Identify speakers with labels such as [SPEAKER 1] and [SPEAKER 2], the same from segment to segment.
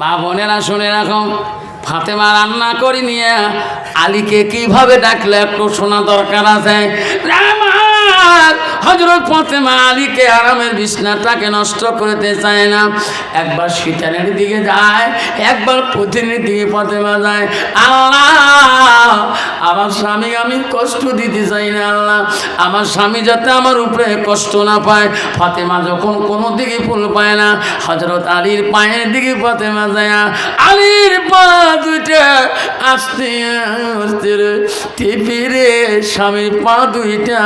[SPEAKER 1] মা বোনেরা শুনে রাখো ফাতেমা রান্না করি নিয়ে আলীকে কীভাবে ডাকলে একটু শোনা দরকার আছে? হজরত ফাতেমা আলীকে আরামের বিছনাটাকে নষ্ট করতে চায় না। একবার শীতানের দিকে যায়, একবার পুতিনের দিকে ফাতেমা যায়। আল্লাহ, আমার স্বামী আমি কষ্ট দিতে চাই না, আল্লাহ। আমার স্বামী যাতে আমার উপরে কষ্ট না পায়। যখন কোনো দিকে ফুল পায় না হজরত আলীর পায়ের দিকে ফাতেমা যায়। আলীর পা দুইটা আস্তে আস্তে রে, স্বামীর পা দুইটা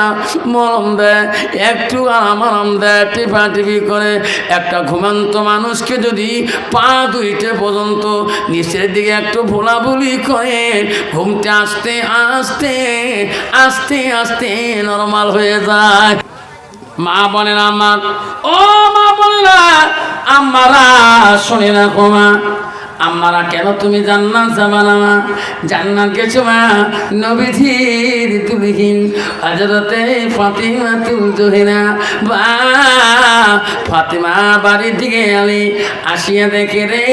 [SPEAKER 1] মলম দেয় একটু আরাম আরাম দেয় টিপা টিপি করে একটা ঘুমান্ত মানুষকে যদি পা দুইটে পর্যন্ত নিচের দিকে একটু ভোলাভুলি করে, ঘুমতে আসতে আসতে, আস্তে আস্তে নরমাল হয়ে যায়। মা বলেন আমার ও মা বলেনা আমারা শুনে রাখো মা। আমারা কেন তুমি জান্নাত যাবা না মা জান্নাত গেছো মা নবীজির তুলিহীন। হজরতে ফাতিমা তুল জহিনা বা, ফাতিমা বাড়ির দিকে আলি আসিয়া দেখে রে,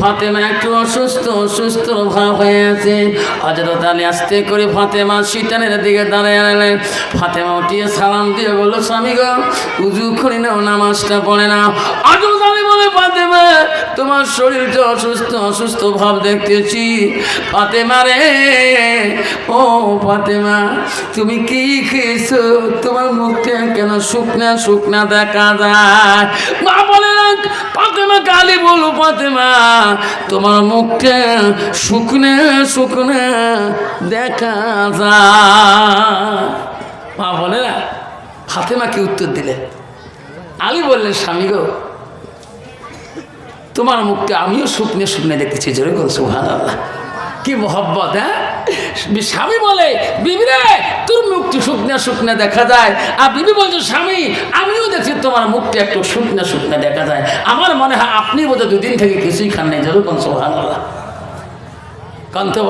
[SPEAKER 1] ফাতেমা একটু অসুস্থ অসুস্থ ভাব হয়ে আছে। হজরত আলী আস্তে করে ফাতেমা শীতানের দিকে দাঁড়িয়ে আনলেন ফাতেমা উঠিয়ে সালাম দিয়ে বলল, স্বামী গো, উজু করি নাও, নামাজটা পড়ে নাও। হজরত আলী বলে, ফাতেমা, তোমার শরীরটা অসুস্থ অসুস্থ ভাব দেখতেছি। ফাতেমা রে, ও ফাতেমা, তুমি কি খেয়েছো? তোমার মুখটা কেন শুকনা শুকনা দেখা যায়? মা বলে ফাতেমা কালি বলো, ফাতেমা, তোমার মুখটা শুকনা শুকনা দেখা যায়। মা বলে, না ফাতেমা কি উত্তর দিলে। আলী বললেন, স্বামী গো তোমার মুখটা আমিও শুকনে শুকনে দেখতেছি জোরে কোন সুহান আল্লাহ কি মোহব্বত হ্যাঁ? স্বামী বলে, বিবি রে, তোর মুখটি শুকনা শুকনা দেখা যায়। আর বিবি বলছে, স্বামী, আমিও দেখছি তোমার মুখটা একটু শুকনা শুকনা দেখা যায়। আমার মনে হয় আপনি বোধহয় দুদিন থেকে কিছুই খান নাই, জোরে কোন সুহান আল্লাহ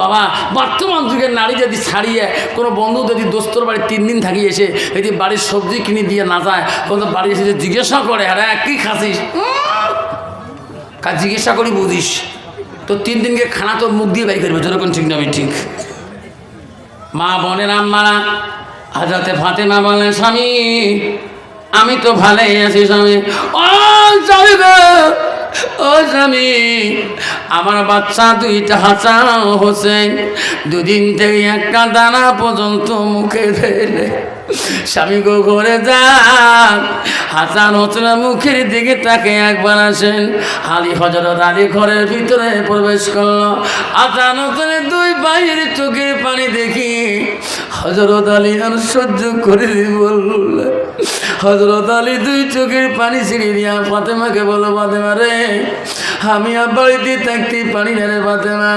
[SPEAKER 1] বাবা, বর্তমান যুগের নারী যদি ছাড়িয়ে, কোনো বন্ধু যদি দোস্তর বাড়ি তিন দিন থাকি এসে যদি বাড়ির সবজি কিনে দিয়ে না যায়, কোনো বাড়ি এসে জিজ্ঞাসা করে হ্যাঁ কী খাসিস? কাজ জিজ্ঞাসা করি বুঝিস? তো তিন দিনকে খানা তোর মুখ দিয়ে বাড়ি করবে যেরকম ঠিক না ঠিক। মা বোনের আম্মারা, হাজরাতে ফাতেমা বলেন, স্বামী, আমি তো ভালোই আছি, স্বামী। ও গো, ও স্বামী, আমার বাচ্চা দুইটা হাঁচা হোসেন দুদিন থেকে একটা দানা পর্যন্ত মুখে ফেলে। স্বামী গো ঘরে যান, হাসান হোসেন মুখের দিকে তাকে একবার আসেন। আলী হজরত আলী ঘরের ভিতরে প্রবেশ করল। হাসান হোসেনের দুই বাইরের চোখের পানি দেখি হজরত আলী আর সহ্য করে বললে হজরত আলী দুই চোখের পানি ছিঁড়ে দিয়া ফাতেমাকে বলো, ফাতেমা রে, আমি আর বাড়িতে থাকতে পারি না রে, ফাতেমা।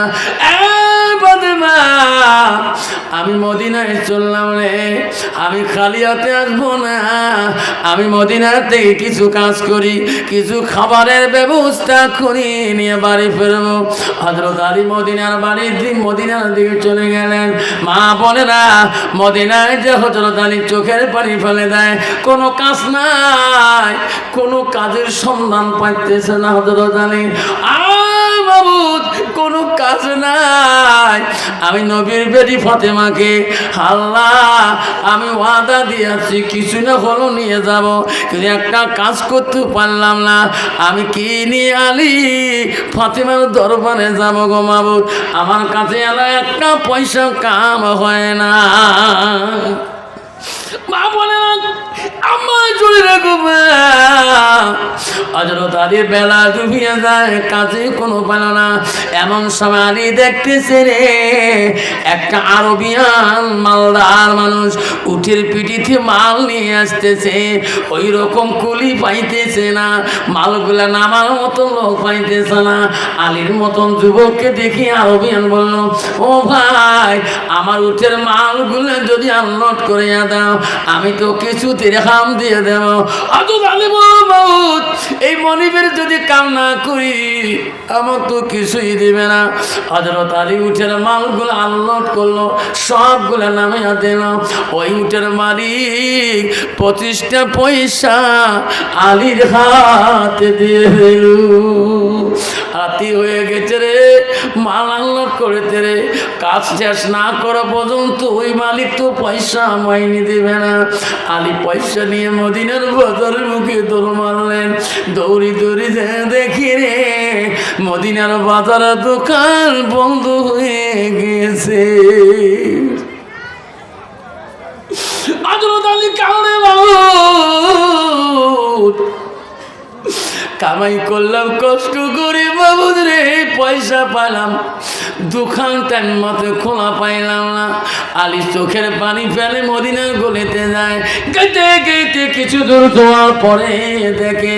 [SPEAKER 1] ফাতেমা আমি মদিনায় চললাম রে, আমি খালি হাতে আসব না। আমি মদিনার থেকে কিছু কাজ করি, কিছু খাবারের ব্যবস্থা করি, নিয়ে বাড়ি ফেরবো। হজরত আলী মদিনার বাড়ির দিক, মদিনার দিকে চলে গেলেন। মা বোনেরা, মদিনায় যে হজরত আলী চোখের পানি ফেলে দেয়, কোনো কাজ নাই, কোনো কাজের সন্ধান পাইতেছে না হজরত আলী। আয় কোনো কাজ নাই। আমি নবীর বেটি ফতেমাকে, আল্লাহ, আমি ওয়াদা দিয়েছি, কিছু না হলো নিয়ে যাব। কিন্তু একটা কাজ করতে পারলাম না। আমি কি নিয়ে আলি? ফাতেমার দরবারে যাব গো মাবুদ আমার কাছে এলা একটা পয়সা কাম হয় না। মা বলে না আমার বেলা ডুবিয়ে যায় কোনো না। এমন দেখতেছে রে, একটা আরবিয়ান মালদার মানুষ উঠের পিঠিতে মাল নিয়ে আসতেছে। ওই রকম কুলি পাইতেছে না, মালগুলা নামার মতো লোক পাইতেছে না। আলীর মতন যুবককে দেখি আরবিয়ান বলল, ও ভাই, আমার উঠের মালগুলো যদি আনলোড করে দাও, আমি তো কিছু তিরহাম দিয়ে দেব। আলী বহুত এই মনিবের যদি কাম না করি আমার তো কিছুই দিবে না। হজরত আলী উঠের মালগুলো আনলোড করল, সবগুলো নামে দিল। ওই উঠের মালিক পঁচিশটা পয়সা আলীর হাতে দিয়ে দিল। হাতি হয়ে গেছে রে, মাল আনলোড করেছে রে। কাজ শেষ না করা পর্যন্ত ওই মালিক তো পয়সা মাইনি দেবে না। আলি পয়সা নিয়ে মদিনার বাজারের মুখে দৌড় মারলেন। দৌড়ি দৌড়ি দেখি রে, মদিনার বাজারের দোকান বন্ধ হয়ে গেছে। কামাই করলাম, কষ্ট করে বাবুদ রে পয়সা পাইলাম দোকান টাইম মতো খোলা পাইলাম না। আলি চোখের পানি ফেলে মদিনার গলিতে যায়। গেতে গেতে কিছু দূর যাওয়ার পরে দেখে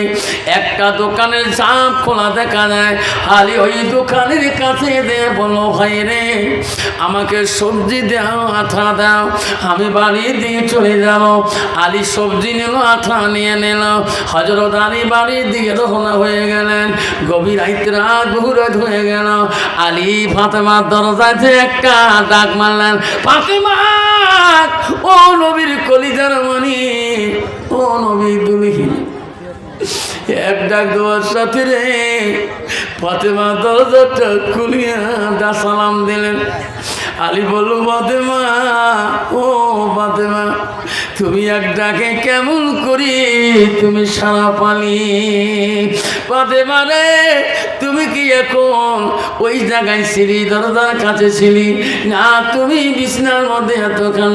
[SPEAKER 1] একটা দোকানের চাপ খোলা দেখা যায়। আলি ওই দোকানের কাছে দে বলো ভাই রে, আমাকে সবজি দাও, আঠা দাও, আমি বাড়ি দিয়ে চলে যাব। আলি সবজি নিল, আঠা নিয়ে নিল। হজরত আলী বাড়ির দিকে রওনা হয়ে গেলেন। গভীর রাত বহু হয়ে গেল। আলী ফাতেমার দরজাতে একটা ডাক মারলেন, ফাতেমা, ও নবীর কলিজার মনি ও নবী দুলহি এক ডাক দেওয়ার সাথে রে ফাতেমা দরজাটা খুলিয়া দা সালাম দিলেন। আলী বলল, ফাতেমা, ও ফাতেমা তুমি এক ডাকে কেমন করি? তুমি সারা পালি। পাতে মানে তুমি কি এখন ওই জায়গায় ছিলি দরজার কাছে ছিলি? না, তুমি বিছনার মধ্যে এত কান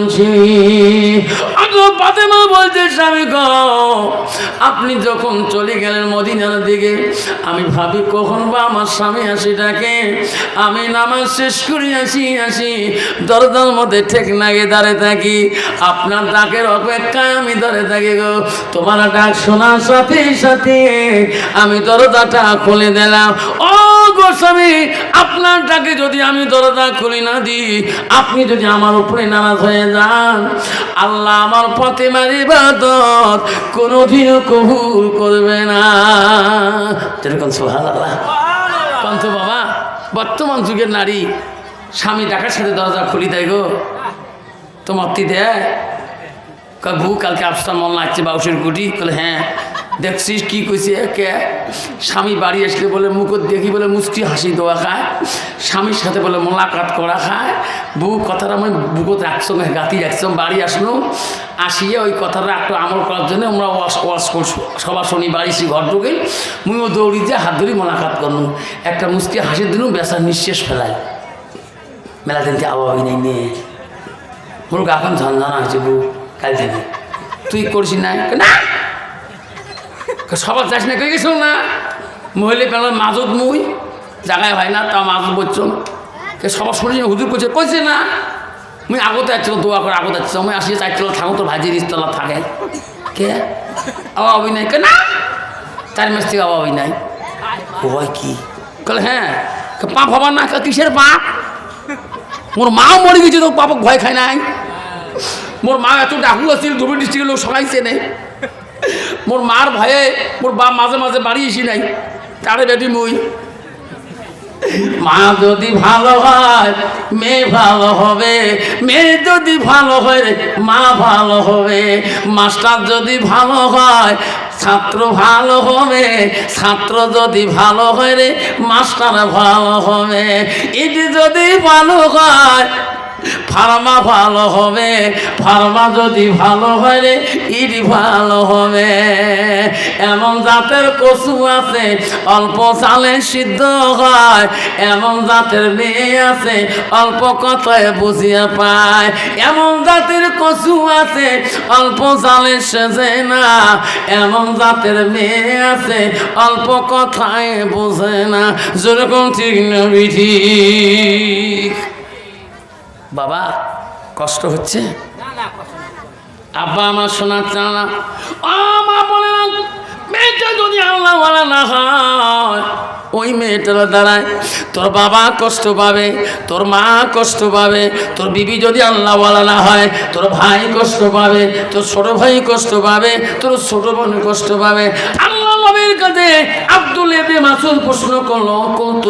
[SPEAKER 1] ফাতেমা বলছে, স্বামী গো, আপনি যখন চলে গেলেন মদিনার দিকে, আমি ভাবি কখন বা আমার স্বামী আসি ডাকে আমি নামাজ শেষ করে আসি আসি, দরজার মধ্যে ঠেক নাগে দাঁড়ে থাকি। আপনার ডাকের অপেক্ষায় আমি দাঁড়ে থাকি গো। তোমার ডাক শোনার সাথে সাথে আমি দরজাটা খুলে দিলাম। ও গো স্বামী, আপনার ডাকে যদি আমি দরজা খুলি না দিই, আপনি যদি আমার উপরে নারাজ হয়ে যান, আল্লাহ আমার পথে মারি বাদত কোনোদিনও কবুল করবে না। যেরকম সোহাল আল্লাহ বাবা, বর্তমান যুগের নারী, স্বামী ডাকার সাথে দরজা খুলি দেয় গো। তোমার তি দেয়। বউ, কালকে আফসার মন লাগছে বাউসের গুটি? বলে হ্যাঁ। দেখছিস কি কইছে কে স্বামী বাড়ি আসলে বলে মুখত দেখি বলে মুষ্টি হাসি দেওয়া খায়। স্বামীর সাথে বলে মোলাকাত করা খায়। বউ কথাটা আমি বুকত রাখছো গাতি রাখছো বাড়ি আসলো আসিয়ে ওই কথাটা একটু আমল করার জন্য আমরা ওয়াশ ওয়াশ করছ সবার শনি বাড়ি সে ঘর ঢুকে। মুইও দৌড়ি দিয়ে হাত ধরি মোলাকাত করলুম একটা মুষ্টি হাসির দিনও বেসার নিঃশ্বাস ফেলায়। মেলা দিন আবহাওয়া নেই নিয়ে মোর গাখন ঝঞ্ঝানা হয়েছে বউ, কাল থেকে। তুই করছিস না না! সবার যাস না গেছ না? মহিলা পেল মাজত মুই জাগায় হয় না তা মাজত বলছো কে সবার শুনে হুজুর করছে কইছে না? মুই আগতে আসছিল দোয়া করে আগতে আসছিল আমি আসি চারতলা থাকো তো ভাজি রিস্তলা থাকে। কে? আবার অভিনয় কে না? চার মাস থেকে আবার অভিনয় ভয় কি? কলে হ্যাঁ পাপ হবার না কিসের পাপ? মোর মাও মরে গেছে তো পাপক ভয় খায় নাই। মোর মা এত ডাকু আছিল ধুবুরি ডিস্ট্রিক্টের লোক সবাই চেনে মোর মার ভয়ে মোর বাপ মাঝে মাঝে বাড়ি এসি নাই, তারে বেটি মুই। মা যদি ভালো হয়, মেয়ে ভালো হবে, মেয়ে যদি ভালো হয় মা ভালো হবে। মাস্টার যদি ভালো হয়, ছাত্র ভালো হবে, ছাত্র যদি ভালো হয় রে, মাস্টার ভালো হবে। এটি যদি ভালো হয় ফার্মা ভালো হবে, ফার্মা যদি ভালো হয় রে, ইট ভালো হবে। এমন জাতের কচু আছে, অল্প চালে সিদ্ধ হয়। এমন জাতের মেয়ে আছে, অল্প কথায় বুঝিয়ে পায়। এমন জাতের কচু আছে, অল্প চালে সেজে না। এমন জাতের মেয়ে আছে, অল্প কথায় বোঝে না। যেরকম ঠিক না ঠিক বাবা, কষ্ট হচ্ছে? আব্বা আমার শোনার চান মেয়েটা যদি আল্লাহ বলা না হয়, ওই দ্বারায় তোর বাবা কষ্ট পাবে, তোর মা কষ্ট পাবে, তোর বিবি যদি আল্লাহ বলা না হয়, তোর ভাই কষ্ট পাবে, তোর ছোট ভাই কষ্ট পাবে, তোর ছোট বোন কষ্ট পাবে। আল্লাহ নবীর কাছে আব্দুল ইবনে মাসুদ প্রশ্ন করল কত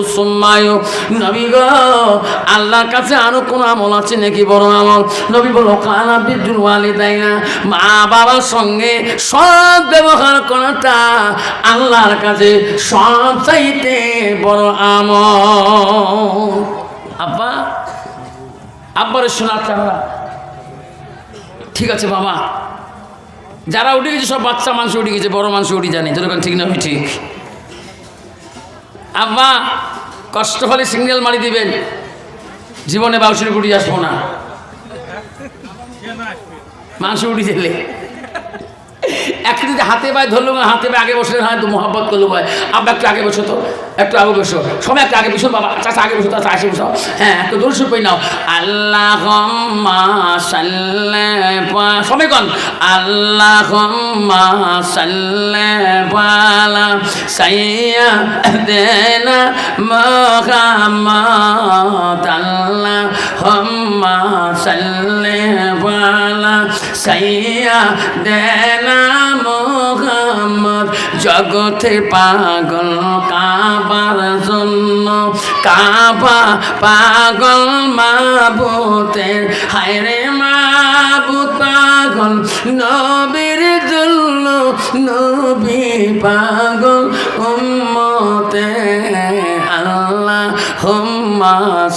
[SPEAKER 1] নবী গো, আল্লাহর কাছে আমল আছে নাকি বড় আমল? নবী বলল, কানা মা বাবার সঙ্গে সব ব্যবহার করাটা আল্লাহর কাছে সব চাইতে বড় আমল। আব্বা, আব্বারে আমরা। ঠিক আছে, বাবা। যারা উঠে গেছে, সব বাচ্চা মানুষ উঠে গেছে, বড় মানুষ উঠে জানি যেরকম ঠিক না ঠিক। আব্বা, কষ্ট হলে সিগন্যাল মারি দিবেন। জীবনে বাউসির গুড়ি আসব না। মাংস উঠে দিলে একটু যদি হাতে পায়ে ধরলো না হাতে পায়ে আগে বসলে হয়তো মোহাম্মত করল ভাই আব্বা একটু আগে বসো তো, একটু আগে বসো, সবাই একটু আগে বসো, বাবা চাষা আগে বসো চাষা আগে বসো হ্যাঁ একটু দূর সুপই নাও আল্লাহ সবাই কন আল্লাহ সাইয়া দেনা মহাম্মদ আল্লাহ সাল্লে বালা সাইয়া দেনা মোহাম্মদ জগতে পাগল কাবার জন্য কাবা পাগল মাবুতের হায়রে মাবুত পাগল নবীর জন্য নবী পাগল উম্মতে আল্লাহ হুম্মা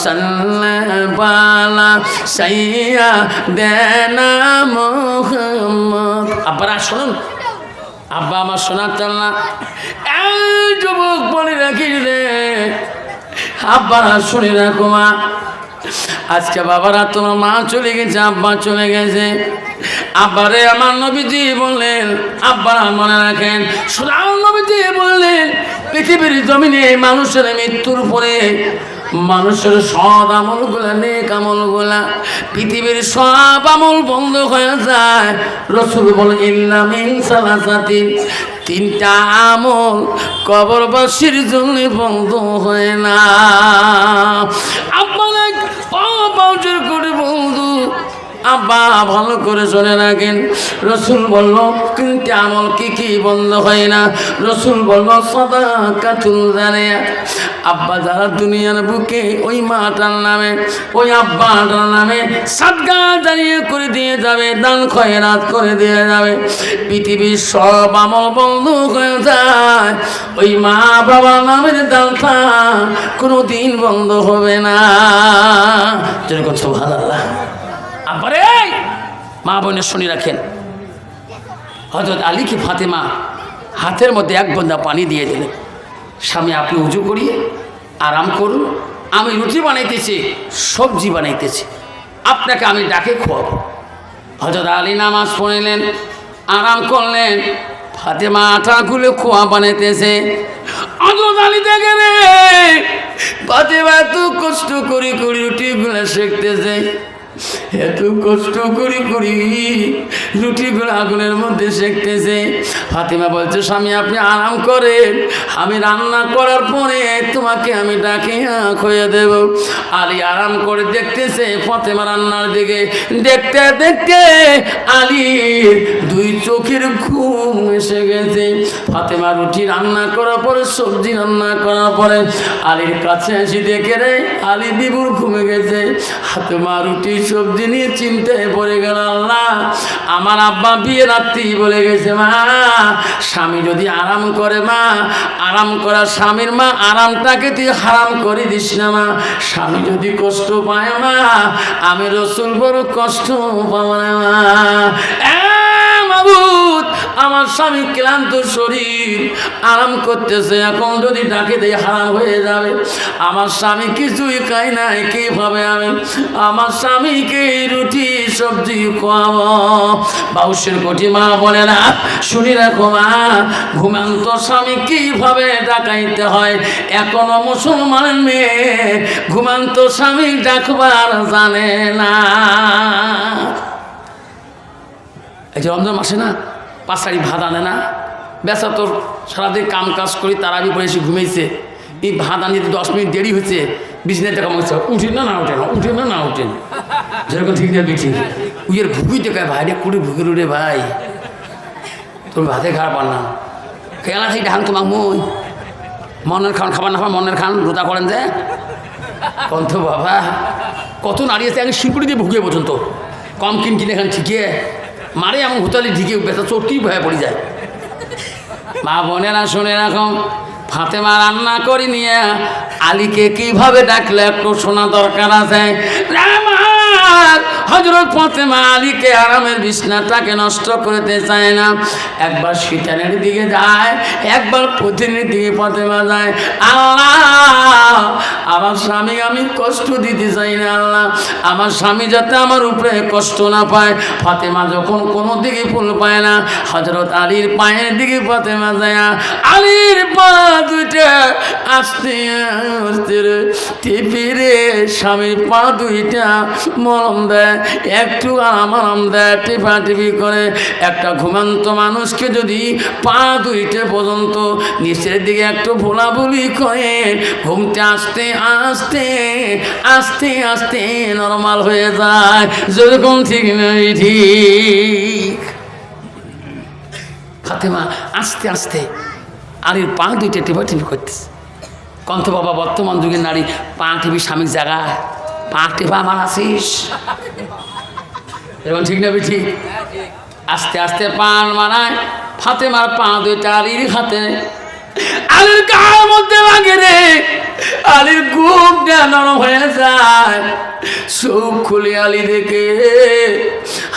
[SPEAKER 1] সাল্লাবালা সাইয়া দেনা মোহাম্মদ। আব্বারা, শুনুন। আব্বা আমার শোনার চাল্লা এই যুবক বলে রাখি রে। আব্বারা শুনে রাখো মা। আজকে বাবারা, তোমার মা চলে গেছে, আব্বা চলে গেছে। আব্বারে আমার নবীজি বললেন আব্বারা মনে রাখেন সুরাম নবীজি বললেন, পৃথিবীর জমিনে মানুষের মৃত্যুর পরে মানুষের সব আমলগুলা নেক আমলগুলা পৃথিবীর সব আমল বন্ধ হয়ে যায়। রসুল বল ইল্লাম তিনটা আমল কবরবাসীর জন্য বন্ধ হয় না। আপনার বন্ধু আব্বা, ভালো করে শুনে রাখেন। রসুল বলল, তিনটে আমল কি কি বন্ধ হয় না? রসুল বলল সদা কাতুল জানে আব্বা যারা দুনিয়ার বুকে ওই মাটার নামে, ওই আব্বাটার নামে সাদগা দাঁড়িয়ে করে দিয়ে যাবে, দান খয়রাত করে দিয়ে যাবে। পৃথিবীর সব আমল বন্ধ হয়ে যায়। ওই মা বাবার নামের দানটা কোনো দিন বন্ধ হবে না। যেরকম সোহান আল্লাহ আব্বারে! মা বোনের শুনে রাখেন। হজরত আলীকে ফাতেমা হাতের মধ্যে এক বন্দা পানি দিয়ে দিলেন। স্বামী, আপনি উজু করিয়ে আরাম করুন। আমি রুটি বানাইতেছি, সবজি বানাইতেছি। আপনাকে আমি ডাকে খোয়াবো। হজরত আলী নামাজ পড়িলেন, আরাম করলেন। ফাতেমা আটা খুলে খোয়া বানাইতেছে। হজরত আলী দেখে রে ফাতেমা এত কষ্ট করি করি রুটিগুলো শেখতেছে। এত কষ্ট করি করি রুটিগুলো আগুনের মধ্যে শেখতেছে। ফাতিমা বলছে, স্বামী, আপনি আরাম করেন। আমি রান্না করার পরে তোমাকে আমি ডাকে খয়ে দেব। আলী আরাম করে দেখতেছে, ফাতেমা রান্নার দিকে। দেখতে দেখতে আলীর দুই চোখের ঘুম এসে গেছে। ফাতেমা রুটি রান্না করার পরে, সবজি রান্না করার পরে আলীর কাছে এসে দেখে রে, আলী বিবুর ঘুমে গেছে। ফাতেমা রুটি সবজি নিয়ে চিন্তায় পড়ে গেল আল্লাহ। আমার আব্বা বিয়ে রাত্রি বলে গেছে, মা, স্বামী যদি আরাম করে, মা, আরাম করা স্বামীর মা, আরামটাকে তুই হারাম করে দিস না, মা। স্বামী যদি কষ্ট পায়, মা, আমি রসুল বড় কষ্ট পাবো না, মা। মাবুদ, আমার স্বামী ক্লান্ত শরীর, আরাম করতেছে, এখন যদি ডাকে দিয়ে হারাম হয়ে যাবে। আমার স্বামী কিছুই খাই নাই, কীভাবে আমি? আমার স্বামীকে রুটি, সবজি খাওয়াবো বাউসের কোটি মা বলে না, শুনি রাখো মা, ঘুমান্ত স্বামী কীভাবে ডাকাইতে হয়? এখনও মুসলমান মেয়ে, ঘুমান্ত স্বামী ডাকবার জানে না। এই যে রমজান মাসে না পাঁচারি ভাত আনে না। বেসা তোর সারাদিন কাম কাজ করি, তারা আমি পরে এসে ঘুমিয়েছে এই ভাত আনিতে দশ মিনিট দেরি হয়েছে মনে হচ্ছে উঠে না না উঠে না উঠে না না উঠে না। যেরকম ঠিক না বিঠি উইয়ের ভুকুই দেখায় ভাই রে কুড়ি ভুকের উঠে ভাই। তোর ভাতে খারাপ আর না। খেলা খাই দেখান তোমাক মই মনের খান খাবার না মনের খান রোজা করেন যে। কন্ত বাবা, কত নারী আছে আগে শিলপুরি দিয়ে ভুগে পর্যন্ত কম কিন কিনে খান ঠিকে মারে এমন হোতালি ঢিকে বেতা চোটকি ভয়ে পড়ে যায়? মা বোনেরা শুনে রাখো ফাতেমা রান্না করি নিয়ে আলীকে কীভাবে ডাকলে একটু শোনা দরকার আছে? হজরত ফাতেমা আলীকে আরামের বিছনাটাকে নষ্ট করতে চায় না। একবার শীতানের দিকে যায়, একবার পথিনের দিকে ফাতেমা যায়। আল্লাহ, আমার স্বামী আমি কষ্ট দিতে চাই না, আল্লাহ। আমার স্বামী যাতে আমার উপরে কষ্ট না পায়। ফাতেমা যখন কোনো দিকে ফুল পায় না হজরত আলীর পায়ের দিকে ফাতেমা যায়। আলীর পা দুইটা আস্তে আস্তে রে, টিপি রে, স্বামীর পা দুইটা মলম দেয় একটু আরাম আরাম দেয় টিপা করে একটা ঘুমান্ত মানুষকে যদি পা দুইটে পর্যন্ত নিচের দিকে একটু ভোলাভুলি করে ঘুমতে আসতে আসতে, আস্তে আস্তে নর্মাল হয়ে যায়। যেরকম ঠিক নয় ঠিক। ফাতেমা, আস্তে আস্তে, আলীর পা দুইটা টিপা টিপি করতেছে। কন্ত বাবা, বর্তমান যুগের নারী, পা টিপি স্বামীর জায়গায়। পা টিপা আসিস। এরকম ঠিক না ঠিক আস্তে আস্তে পান মানায় ফাতেমার পা ইরি হাতে আলীর গায়ের মধ্যে লাগে রে। আলীর গুমটা নরম হয়ে যায়। চোখ খুলে আলী দেখে,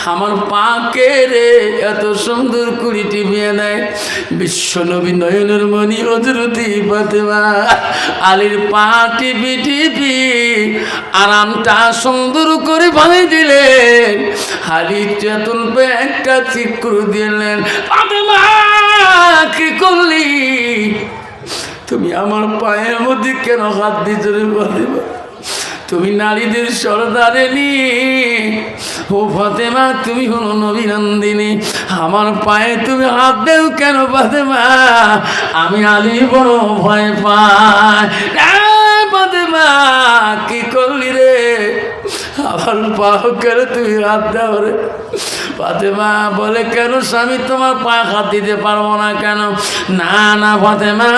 [SPEAKER 1] আমার পাকে রে, এত সুন্দর কুড়ি টিপিয়ে নেয় বিশ্ব নবী নয়নের মণি হজরতি ফাতেমা। আলীর পা টিপি টিপি আরামটা সুন্দর করে বানিয়ে দিলেন। আলী চেতন একটা চিক্কু দিলেন। ফাতেমা! কি করলি। তুমি আমার পায়ের মধ্যে কেন হাত দিচ্ছ রে তুমি নারীদের সরদারেনি ও ফাতেমা, তুমি হলো নবীনন্দিনী আমার পায়ে তুমি হাত দেও কেন ফাতেমা? আমি আলী বড় ভয় পাই। ফাতেমা, কি করলি আমার পাও কেন তুমি হাত দাও ফাতেমা বলে, কেন স্বামী, তোমার পা হাত দিতে পারব না কেন? না না ফাতেমা,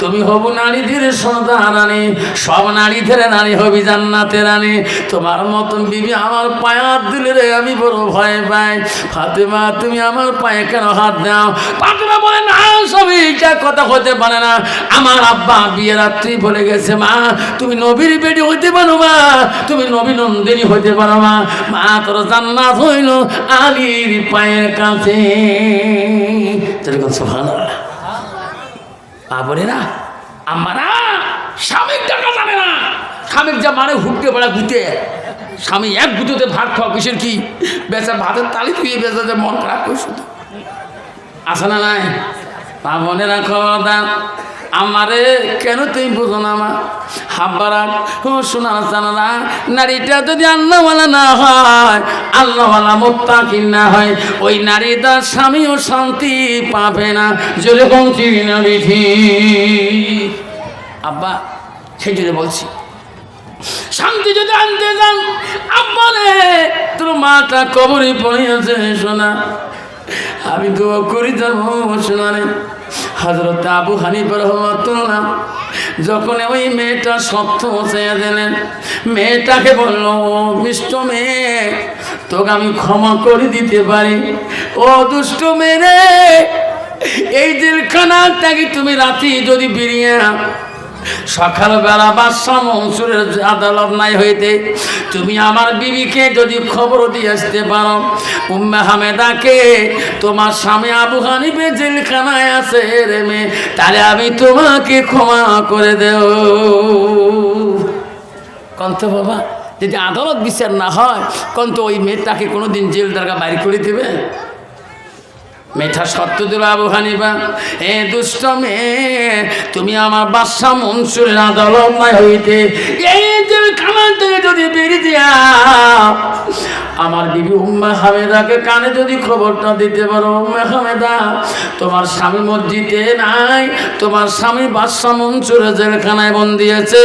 [SPEAKER 1] তুমি হবু নারীদের সদা রানী। সব নারীদের নারী হবি জান্নাতে রানী। তোমার মতন বিবি আমার পায়ে হাত দিলে রে, আমি বড় ভয় পাই। ফাতেমা, তুমি আমার পায়ে কেন হাত দাও? ফাতেমা বলে, না সবই এটা কথা হতে পারে না। আমার আব্বা বিয়ে রাত্রি বলে গেছে, মা। তুমি নবীর বেডি হইতে পারো, মা। তুমি নবী নন্দিনী হইতে পারো মা মা তোর জান্নাত হইল আলীর পায়ের কাছে। যেরকম সুবহানাল্লাহ। মা না আমারা স্বামীর টাকা জানে না। স্বামীর যা মানে হুটকে বেড়া গুতে। স্বামী এক গুটোতে ভাত খাওয়া কিসের কি? বেচা ভাতের তালি তুই বেচা যে মন খারাপ করে শুধু আসে না নাই? মা বোনেরা খবরদার। আমারে কেন তুমি বুঝো না মা? হাব্বারা ও শোনা জানারা নারীটা যদি আল্লাহওয়ালা না হয়, আল্লাহওয়ালা মোত্তাকিন না হয়, ওই নারী তার স্বামীও শান্তি পাবে না। যেরকম চিনি না আব্বা, সেই জন্য বলছি, শান্তি যদি আনতে যান, আব্বারে, তোর মাটা কবরে পড়িয়াছে শোনা আমি দোয়া করি যাব শোনারে হজরত আবু হানিফ রহমতুল্লাহ যখন ওই মেয়েটা সত্য চেয়ে দিলেন, মেয়েটাকে বলল মিষ্ট মেয়ে, তোকে আমি ক্ষমা করে দিতে পারি। ও দুষ্ট মেয়ে এই এই তাকে তুমি রাতে যদি বেরিয়ে সকালবেলা বাদশাহ মনসুরের আদালত নাই হইতে, তুমি আমার বিবিকে যদি খবর দিয়ে আসতে পারো। উম্মে হামেদাকে, তোমার স্বামী আবু হানিফে জেলখানায় আছে রে মেয়ে, তাহলে আমি তোমাকে ক্ষমা করে দেও কন্ত বাবা, যদি আদালত বিচার না হয়, কন্ত ওই মেয়েটাকে কোনোদিন জেল দরগা বাইর করে দেবে? মেঠা সত্য দিল আবু হানিফা, এ দুষ্ট মেয়ে, তুমি আমার বাদশা মনসুরের আদালত নাই হইতে এই যে যদি বেরিয়ে দিয়া আমার বিবি উম্মা হামেদাকে কানে যদি খবরটা দিতে পারো, উম্মা হামেদা, তোমার স্বামী মসজিদে নাই, তোমার স্বামী বাদশা মনসুরে জেলখানায় বন্দি আছে,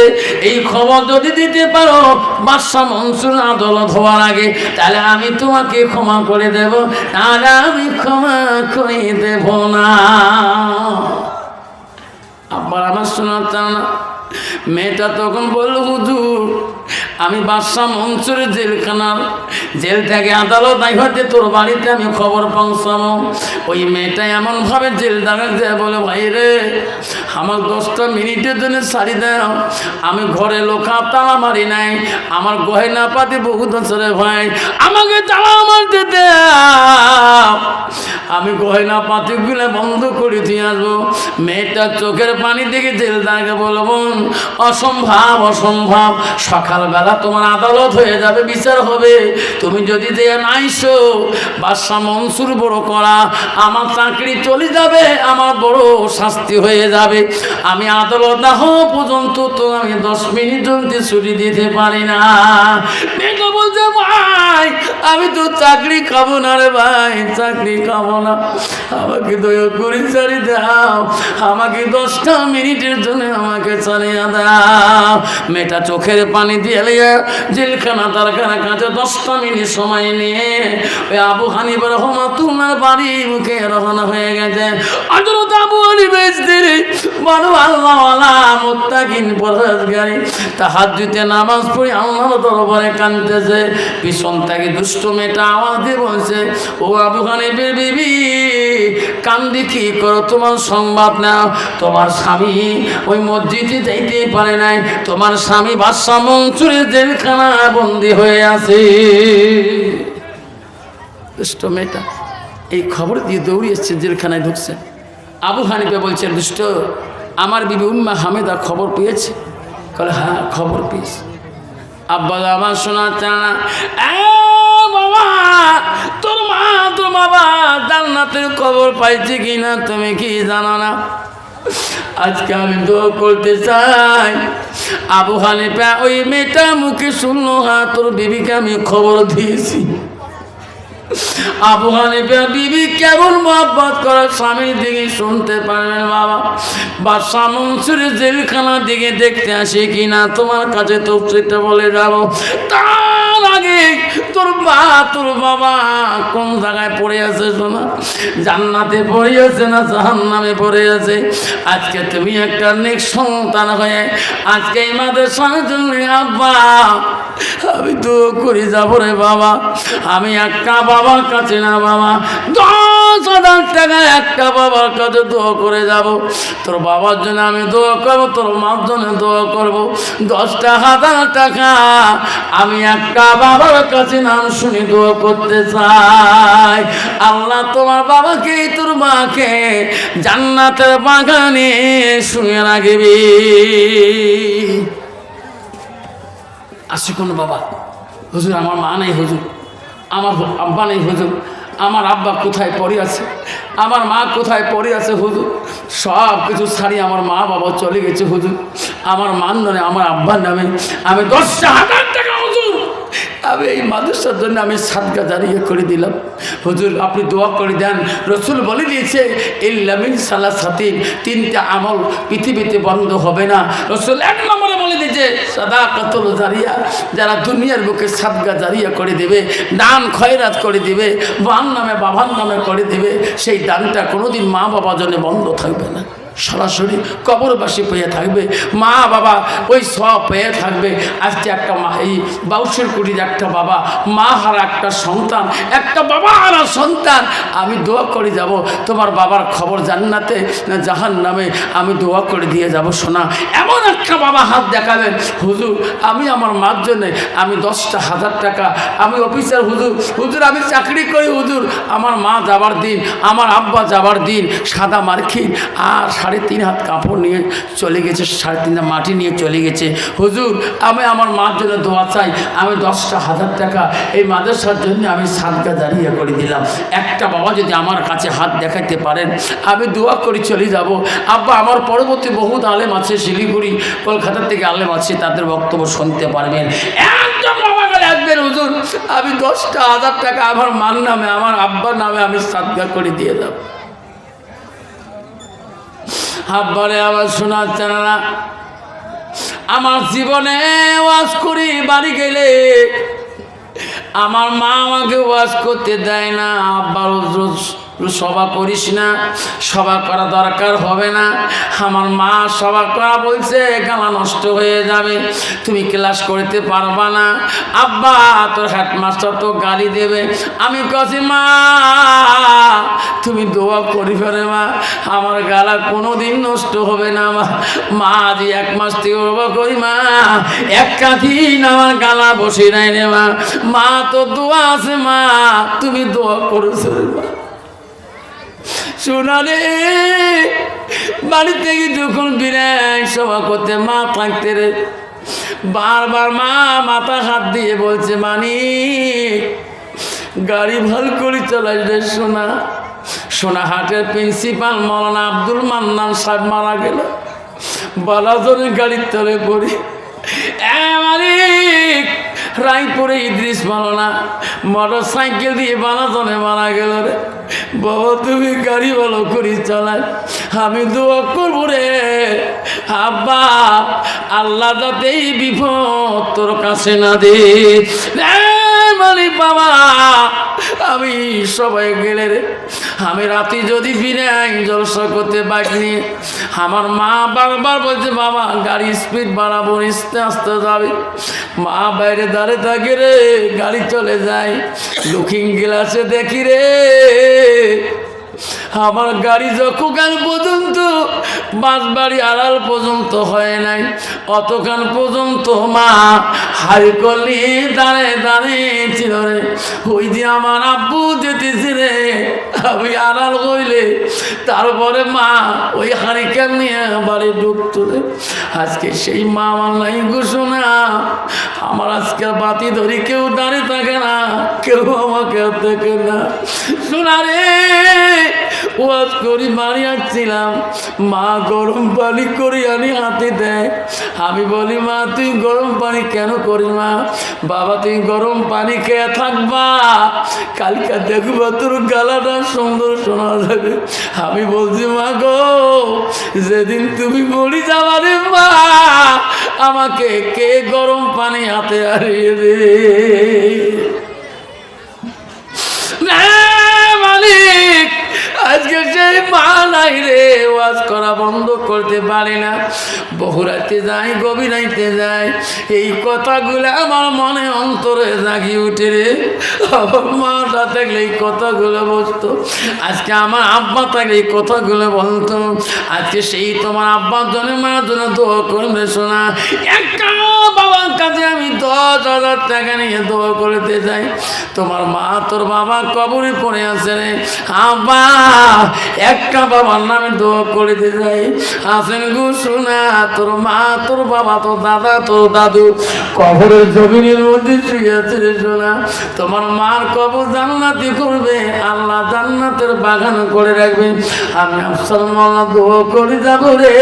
[SPEAKER 1] এই খবর যদি দিতে পারো বাদশা মনসুর আদালত হওয়ার আগে, তাহলে আমি তোমাকে ক্ষমা করে দেব, তাহলে আমি ক্ষমা করে দেব না? আব্বার আমার শোনা চান না। মেয়েটা তখন বলল, হুজুর, আমি বাদশাহ মনসুরের জেলখানার জেল থেকে আদালত নাই তোর বাড়িতে আমি খবর পৌঁছাবো। ওই মেয়েটা এমনভাবে জেল দাঁড়া যায় বলে, ভাই রে, আমার দশটা মিনিটের জন্য শাড়ি দাও। আমি ঘরে লোকা তালা মারি নাই। আমার গহেনা পাতি বহুত আছে ভাই। আমাকে তালা মারতে দাও আমি গয়না পাতিগুলো বন্ধ করে দিয়ে আসব। মেয়েটার চোখের পানি দেখে জেলদারকে বলব অসম্ভব অসম্ভব। সকালবেলা তোমার আদালত হয়ে যাবে, বিচার হবে। তুমি যদি যে নাইছো বাদশা মনসুর বড় করা আমার চাকরি চলে যাবে, আমার বড় শাস্তি হয়ে যাবে। আমি আদালত না হওয়া পর্যন্ত তো আমি দশ মিনিট জলদি ছুটি দিতে পারি না। বলছে, ভাই, আমি তো চাকরি খাব না রে ভাই, চাকরি খাব না। আমাকে দয়া করে ছাড়ি দাও। আমাকে দশটা মিনিটের জন্য আমাকে দাও। মেয়েটা চোখের পানি দিয়ে জেলখানা তার কাছে দশটা মিনিট সময় নিয়ে ওই আবু হানিবার রহমাতুল্লার বাড়ি মুখে রওনা হয়ে গেছে। নামাজ পড়ে পিছন থেকে দুষ্ট মেয়েটা আওয়াজ দিয়ে বলছে, ও আবু হানিফের বিবি কান্দি কি করো, তোমার সংবাদ নাও। তোমার স্বামী ওই মসজিদে যাইতে পারে নাই। তোমার স্বামী বাদশা মনসুরের জেলখানা বন্দি হয়ে আছে। দুষ্ট মেয়েটা, এই খবর দিয়ে দৌড়ি এসছে, জেলখানায় ঢুকছে। আবু হানিফে বলছে, দুষ্ট, আমার বিবি উম্মা হামেদা খবর পেয়েছে? বলে হ্যাঁ খবর পেয়েছে। আব্বা আমার শোনা চানা বাবা! তোর মা, তোর বাবা জান্নাতের খবর পাইছে কিনা তুমি কি জানো না? আজকে আমি দোয়া করতে চাই। আবু হানিফা ওই মেয়েটা মুখে শুনলো হ্যাঁ তোর বিবিকে আমি খবর দিয়েছি। আবু হানিফা, বিবি কেমন মহব্বত করে স্বামীর দিকে শুনতে পারবেন বাবা। বাদশা মনসুরের জেলখানার দিকে দেখতে আসে কিনা, তোমার কাছে তো সেটা বলে যাব। তার আগে তোর মা, তোর বাবা কোন জায়গায় পড়ে আছে শোনা? জান্নাতে পড়ে আছে না জাহান্নামে পড়ে আছে? আজকে তুমি একটা নেক সন্তান হয়ে আজকে আমাদের মাদ্রাসার জন্য, আব্বা, আমি তো করে যাব রে বাবা। আমি একটা বাবার কাছে না বাবা দশ হাজার টাকা, একটা বাবার কাছে দোয়া করে যাব। তোর বাবার জন্য আমি দোয়া করব, তোর মার জন্য দোয়া করব। দশটা হাজার টাকা, আমি একটা বাবার কাছে নাম শুনি দোয়া করতে চাই। আল্লাহ তোমার বাবাকে, তোর মাকে জান্নাতের বাগানে শুয়ে রাখবি। আসে কোনো বাবা? হুজুর, আমার মা নেই হুজুর, আমার আব্বা নেই হুজুর। আমার আব্বা কোথায় পড়ে আছে? আমার মা কোথায় পড়ে আছে হুজুর? সব কিছু ছাড়িয়ে আমার মা বাবা চলে গেছে হুজুর। আমার মান নামে আমার আব্বার নামে আমি দশটা হাজার আমি এই মাদ্রাসার জন্য আমি সাদকা জারিয়ে করে দিলাম। হুজুর, আপনি দোয়া করে দেন। রসুল বলে দিয়েছে ইল্লামিন সালা সাতিন তিনটা আমল পৃথিবীতে বন্ধ হবে না। রসুল এক নম্বরে বলে দিয়েছে সাদা কাতল জারিয়া, যারা দুনিয়ার বুকে সাদকা জারিয়া করে দেবে, দান খয়রাত করে দিবে বান নামে বাবার নামে করে দিবে, সেই দানটা কোনোদিন মা বাবার জন্য বন্ধ থাকবে না। সরাসরি কবরবাসী পেয়ে থাকবে। মা, বাবা, ওই সব পেয়ে থাকবে। আজকে একটা মা, এই বাউসের কুড়ির একটা বাবা, মা হারা একটা সন্তান, একটা বাবা হারা সন্তান। আমি দোয়া করে যাব, তোমার বাবার খবর জান্নাতে না জাহান নামে আমি দোয়া করে দিয়ে যাব শোনা এমন একটা বাবা হাত দেখাবেন, হুজুর, আমি আমার মার জন্যে আমি দশটা হাজার টাকা, আমি অফিসার হুজুর হুজুর, আমি চাকরি করি, হুজুর, আমার মা যাবার দিন, আমার আব্বা যাবার দিন, সাদা মার্কিন আর সাড়ে তিন হাত কাপড় নিয়ে চলে গেছে, সাড়ে তিন হাত মাটি নিয়ে চলে গেছে। হুজুর, আমি আমার মার জন্য দোয়া চাই, আমি দশটা হাজার টাকা এই মাদ্রাসার জন্য আমি সাদকা দাঁড়িয়ে করে দিলাম। একটা বাবা যদি আমার কাছে হাত দেখাইতে পারেন, আমি দোয়া করে চলে যাব। আব্বা, আমার পরবর্তী বহুত আলেম আছে, শিলিগুড়ি, কলকাতা থেকে আলেম আছে, তাদের বক্তব্য শুনতে পারবেন। হুজুর। আমি দশটা হাজার টাকা আমার মার নামে, আমার আব্বার নামে আমি সাদগা করে দিয়ে দেব আব্বারে আবার শোনাচ্ছে না। আমার জীবনে ওয়াজ করি, বাড়ি গেলে আমার মা আমাকে ওয়াজ করতে দেয় না। আব্বার সভা করিস না, সভা করা দরকার হবে না। আমার মা সভা করা বলছে, গালা নষ্ট হয়ে যাবে। তুমি ক্লাস করতে পারবা না। আব্বা, তোর হেডমাস্টার তো গালি দেবে। আমি কছি, মা, তুমি দোয়া করি ফেলে মা। আমার গালা কোনো দিন নষ্ট হবে না মা। মা আজ এক মাস থেকে বাবা করি মা। একটা দিন আমার গালা বসে নাই রে মা। মা তো দোয়া আছে মা। তুমি দোয়া করেছ মা। শোনালে বাড়ি থেকে যখন বিরাট সভা করতে মা থাকতে রে, বারবার মা মাথা হাত দিয়ে বলছে, মানি, গাড়ি ভালো করে চলাই রে সোনা। সোনাহাটের প্রিন্সিপাল মৌলানা আব্দুল মান্নান সাহেব মারা গেল। বালাজনের গাড়ির তলে পড়ি, এ রায়পুরে ইদ্রিস মানো না। মোটর সাইকেল দিয়ে বানাতনে মারা গেল রে। বাবা, তুমি গাড়ি ভালো করি চালাই আমি দোয়া করব রে। আব্বা, আল্লাহ যাতে বিপদ তোর কাছে না দে মালিক বাবা, আমি সবাই গেলে রে। আমি রাতে যদি ফিরে আই, জলসা করতে পারিনি। আমার মা বারবার বলছে, বাবা, গাড়ি স্পিড বাড়াবো আস্তে আস্তে যাবে। মা বাইরে দাঁড়িয়ে থাকে রে, গাড়ি চলে যায়। লুকিং গ্লাসে দেখি রে আমার গাড়ি যতক্ষণ পর্যন্ত বাঁশবাড়ি আড়াল পর্যন্ত হয় নাই অতক্ষণ পর্যন্ত মা হাই করলি দাঁড়ে দাঁড়িয়ে ছিল রে। ওই যে আমার আব্বু যেতেছে রে, আমি আড়াল হইলে তারপরে মা ওই হারিকেন নিয়ে বাড়ি ঢুকতো রে। আজকে সেই মা আমার নাই ঘোষণা, আমার আজকে বাতি ধরি কেউ দাঁড়িয়ে থাকে না, কেউ আমাকে থাকে না। শোনা রে ওয়াজ করি, বাড়ি আসছিলাম। মা গরম পানি করি আনি হাতে দেয়। আমি বলি, মা, তুই গরম পানি কেন করি মা? বাবা, তুই গরম পানি খেয়ে থাকবা। কালকে দেখবা তোর গালাটা সুন্দর শোনা যাবে। আমি বলছি, মা গো, যেদিন তুমি মরি যাবা রে মা, আমাকে কে গরম পানি হাতে হারিয়ে দে মালিক! আজকে সেই মা নাই রে, ওয়াজ করা বন্ধ করতে পারি না। বহুরাতে যাই গভীরাইতে যাই, এই কথাগুলো আমার মনে অন্তরে জাগি উঠে রে। আমার মাটা থাকলে এই কথাগুলো বলতো, আজকে আমার আব্বা থাকলে এই কথাগুলো বলতো। আজকে সেই তোমার আব্বার জন্য মার জন্য দোয়া করবে শোনা একটা বাবার কাছে আমি দশ হাজার টাকা নিয়ে দোয়া করতে যাই তোমার মা, তোর বাবা কবরে পড়ে আছে রে। আব্বা, একটা বাবার নামে দোয়া করতে যাই আসেন গো শোনা তোর মা, তোর বাবা, তোর দাদা, তোর দাদু, কবরের জমিনের মধ্যে শুয়ে আছে রে শোনা তোমার মার কবর জান্নাতি করবে, আল্লাহ জান্নাতের বাগান করে রাখবে। আমি আফসার মাল্লা দোয়া করে যাব রে।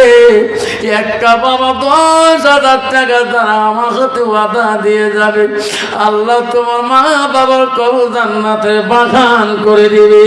[SPEAKER 1] একটা বাবা দশ হাজার টাকা তারা আমাকে তো বাধা দিয়ে যাবে। আল্লাহ তোমার মা বাবার কবু জান্নাতে বাগান করে দিবি।